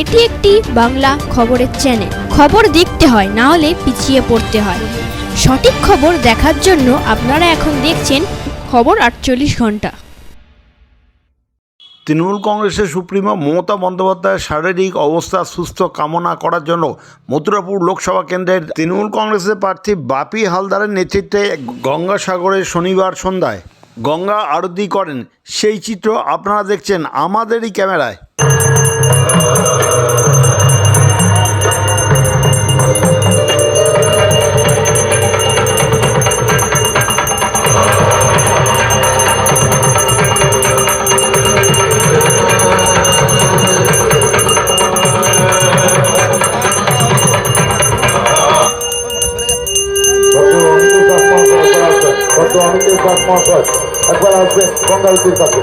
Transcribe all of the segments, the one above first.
এটি একটি বাংলা খবরের চ্যানেল খবর দেখতে হয়, না হলে পিছিয়ে পড়তে হয়। সঠিক খবর দেখার জন্য আপনারা এখন দেখছেন খবর আটচল্লিশ ঘণ্টা। তৃণমূল কংগ্রেসের সুপ্রিমো মমতা বন্দ্যোপাধ্যায়ের শারীরিক অবস্থা, সুস্থ কামনা করার জন্য মথুরাপুর লোকসভা কেন্দ্রের তৃণমূল কংগ্রেসের প্রার্থী বাপি হালদারের নেতৃত্বে গঙ্গাসাগরে শনিবার সন্ধ্যায় গঙ্গা আরতি করেন। সেই চিত্র আপনারা দেখছেন আমাদেরই ক্যামেরায়। dans le département de la voilà, je vais prendre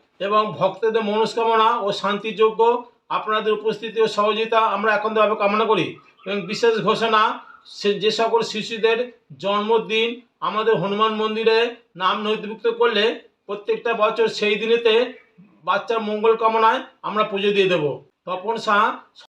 এবং ভক্তদের মনস্কামনা ও শান্তিযোগ্য আপনাদের উপস্থিতি ও সহযোগিতা আমরা একান্তভাবে কামনা করি এবং বিশেষ ঘোষণা যে সকল শিশুদের জন্মদিন আমাদের হনুমান মন্দিরে নাম নথিভুক্ত করলে প্রত্যেকটা বছর সেই দিনেতে বাচ্চার মঙ্গল কামনায় আমরা পুজো দিয়ে দেব। তপন শাহ